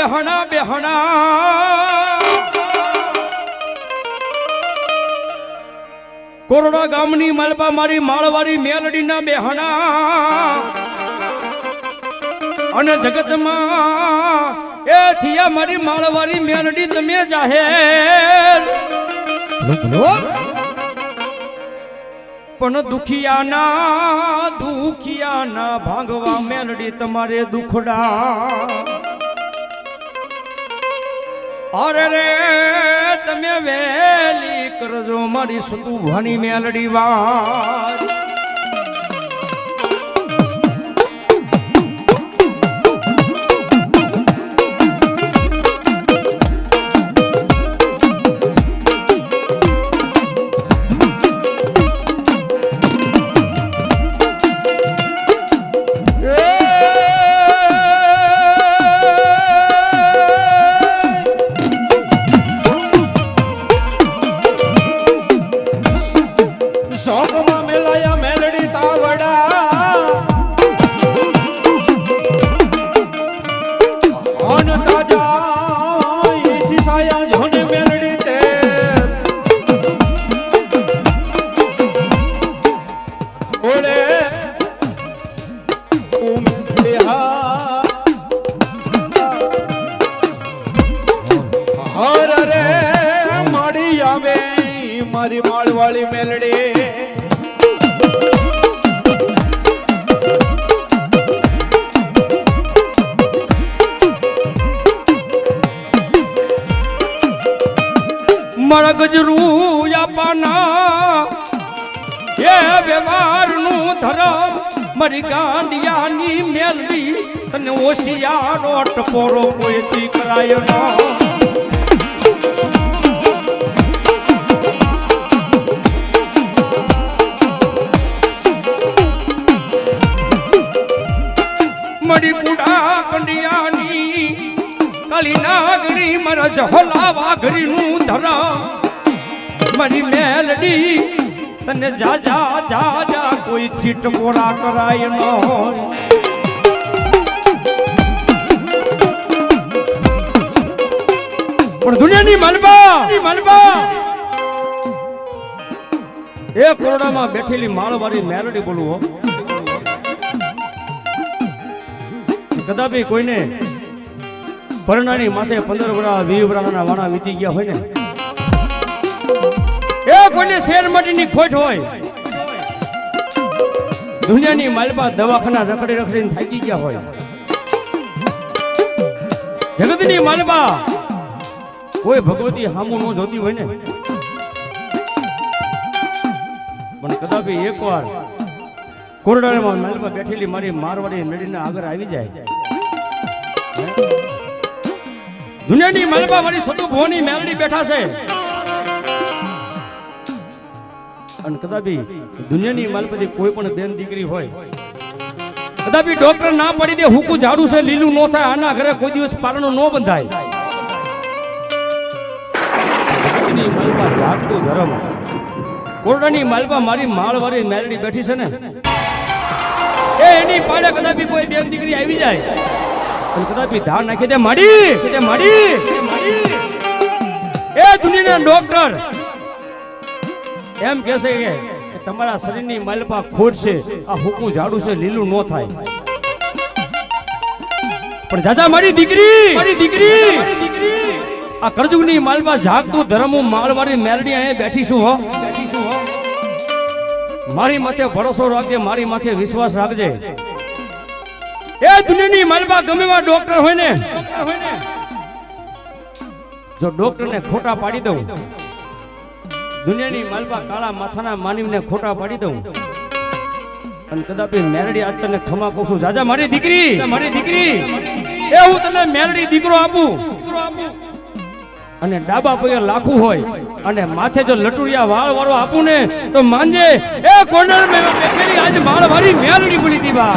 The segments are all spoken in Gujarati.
બેહણા બેહણા કોરડા ગામની માલપા મારી માળવાડી મેલડીના બેહણા અને જગતમાં એ થિયા મારી માળવાડી મેલડી તમે જાહેર પણ દુખિયાના દુખિયાના ભાગવા મેલડી તમારે દુખડા. અરે રે તમે વેલી કરજો મારી સુતુ ભણી મેલડી વાત મેલડી મારા ગજરું આપવાના એ વ્યવહારનું ધરમ મરી ગાંડિયાની મેલવી તને ઓશિયાનો ટપોરો કોઈથી કરાયો ન? કાલી નાગરી મારા જહોલા વાઘરીનું ધરા. મારી મેલડી તને જા જા જા જા, કોઈ ચીટ પોળા કરાય ન હોય. પણ દુનિયાની મલબા મલબા. એ કોરડામાં બેઠેલી માળવાળી મેલડી બોલવો કદાપી કોઈને પરણાની માથે પંદર વરા વી વરાના વાણા વીતી ગયા હોય ને? એ કોઈને શેર માટીની ખોટ હોય? દુનિયાની માલમાં દવાખાના રખડી રખડીને થાકી ગયા હોય. જગતની માલમાં કોઈ ભગવતી હામું ન જોતી હોય ને? પણ કદાપી એકવાર કોરડામાં માલમાં બેઠેલી મારી મારવાડી મેળીને આગળ આવી જાય. દુનિયાની મલબા મારી સતુ ભોની મેલડી બેઠા છે. અને કદાબી દુનિયાની માલપતિ કોઈ પણ બેન દીકરી હોય, કદાપી ડોક્ટર ના પડી દે, હુકુ ઝાડુ છે, લીલું નો થાય, આના ઘરે કોઈ દિવસ પારણું ન બંધાય. માલપા જાગતું ધર્મ. કોરડાની માલપા મારી માળવાળી મેલડી બેઠી છે ને. એ એની પાડે કદાપી કોઈ બેન દીકરી આવી જાય. અને કદાપી ધાર નાખી એ ડોક્ટર! એમ કહે કે તમારા શરીરની માલપા ખોટ છે, આ હુકું ઝાડું છે, લીલું ન થાય. પણ દાદા મારી દીકરી! મારી દીકરી! આ કરજુગની માલપા જાગતું ધર્મ હું માળવાળી અહીંયા બેઠી છું હો બેઠી હો. મારી માથે ભરોસો રાખજે, મારી માથે વિશ્વાસ રાખજે. એ દુનિયાની માલપા ગમે એવા ડોક્ટર હોય ને. જો ડોક્ટરને ખોટા પાડી દઉં દુનિયાની માલપા કાળા માથાના માનવીને ખોટા પાડી દઉં અને કદાપી મેરડી આજ તને ખમા કહું છું. જાજા મારી દીકરી. મારી દીકરી. એ હું તને મેરડી દીકરો આપું. અને ડાબા પગે લાખું હોય અને માથે જો લટુરિયા વાળ વાળો આપું ને તો માનજે એ કોર્નર મેં આજ માળ વાળી મેલડી બોલી દી બા.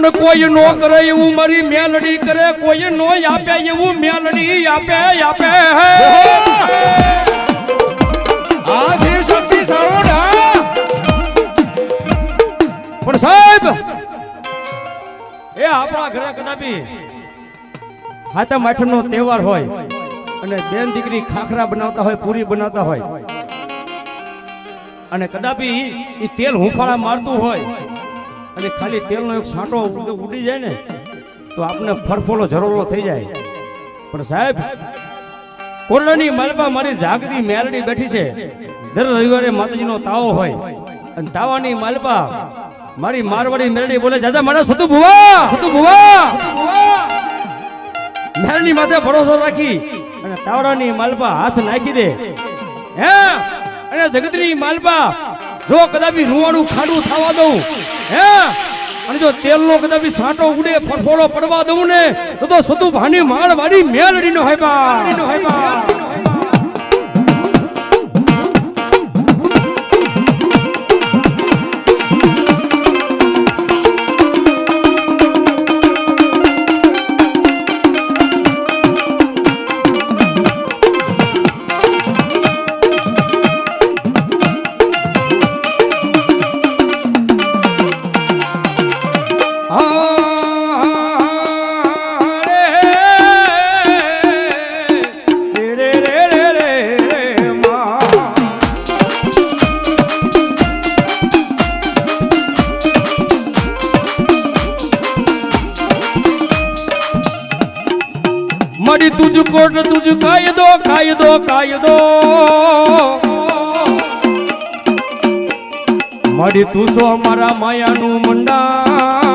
પણ કોઈ નો કરે એવું મારી મેલડી કરે, કોઈ નો આપે એવું મેલડી આપે આપે. પણ સાહેબ, એ આપણા ઘરે કદાપી હાથમ આઠમ નો તહેવાર હોય અને બેન દીકરી ખાખરા બનાવતા હોય, પૂરી બનાવતા હોય. અને કદાપી એ તેલ હુંફાળા મારતું હોય અને ખાલી તેલનો એક છાંટો ઉડી જાય ને, તો આપણે ફરફોલો જરોલો થઈ જાય. પણ સાહેબ કોરડાની માલપા મારી જાગતી મેલડી બેઠી છે. દર રવિવારે માતાજીનો તાવો હોય. અને તાવાની માલપા મારી મારવાડી મેલડી બોલે, દાદા, મારા સતુ ભુવા સતુ ભુવા. મેલડી માથે ભરોસો રાખી અને તાવડાની માલપા હાથ નાખી દે. હે? અને જગતની માલપા જો કદાપી રૂવાડું ખાડું થવા દઉં હે? અને જો તેલનો કદાપી સાંટો ઉડે, ફરફોડો પડવા દઉં ને, તો સતુ ભાની માળ વાળી હાયબા નો હાયબા કાયદો કાયદો કાયદો મળી તું સો મારા માયાનું મંડાણ.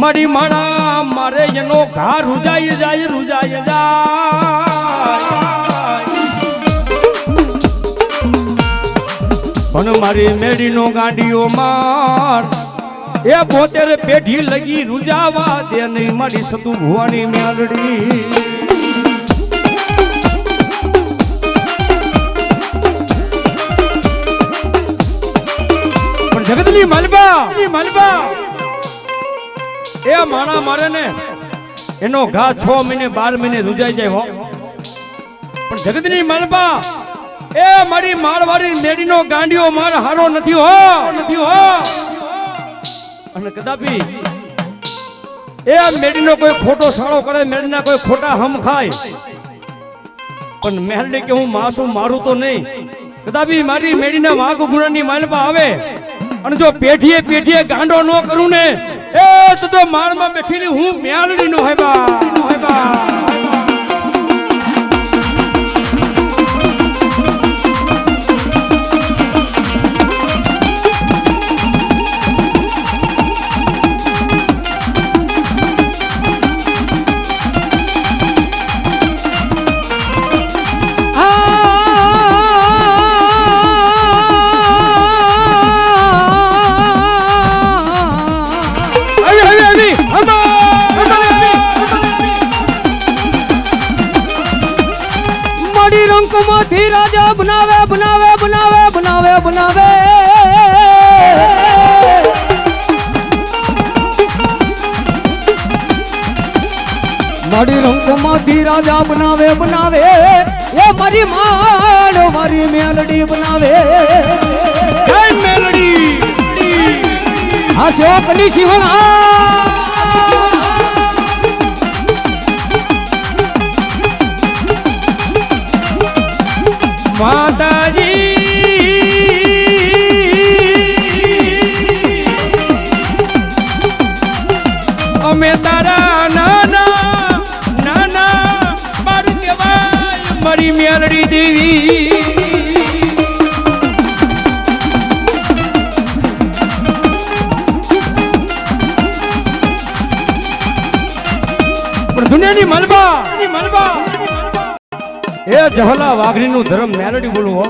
મારી માણા, મારે એનો ઘા રૂજાઈ જાય રૂજાઈ જાય. પણ મારી મેડીનો ગાડીઓ માર, એ પોતેર પેઢી લગી રૂજાવા દે નહીં, મારી સતુ ભુવાની મેળડી જગતની મલબા માલબા. એ માણા મારે ને, એનો ઘા છ મહિને, બાર મહિને રૂજાઈ જાય હો. પણ જગતની માલબા, એ મારી માળવાળી મેડીનો ગાંડીઓ માર હારો નથી હો નથી હો. અને કદાપી એ મેડીનો કોઈ ખોટો સાળો કરે, મેડીના કોઈ ખોટા હમ ખાય. પણ મેલડી કે હું માસું મારું તો નહીં. કદાપી મારી મેડીના વાઘ ગુણાની માલમાં આવે. અને જો પેઢીએ પેઢીએ ગાંડો ન કરું ને એ તો માળમાં બેઠીને હું મેલડી નો હેબા નો હોય આવી મારી રંકમાંથી રાજા બનાવે બનાવે બનાવે બનાવે બનાવે. મારી રંકમાંથી રાજા બનાવે બનાવે. એ મારી માડ મારી મેલડી બનાવે. મેલડી. આ શોકની સિંહણા માતાજી. અમે તારા નાના નાના મારું કહેવાય મારી મેળડી દેવી. દુનિયાની મલબા મલબા. એ જહલા વાઘરીનું ધર્મ મેલડી બોલું હો.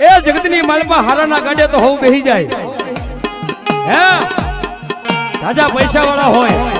એ જગતની માલમાં હારાના ગાડે તો હોવ બેહી જાય. હે? રાજા પૈસા વાળા હોય.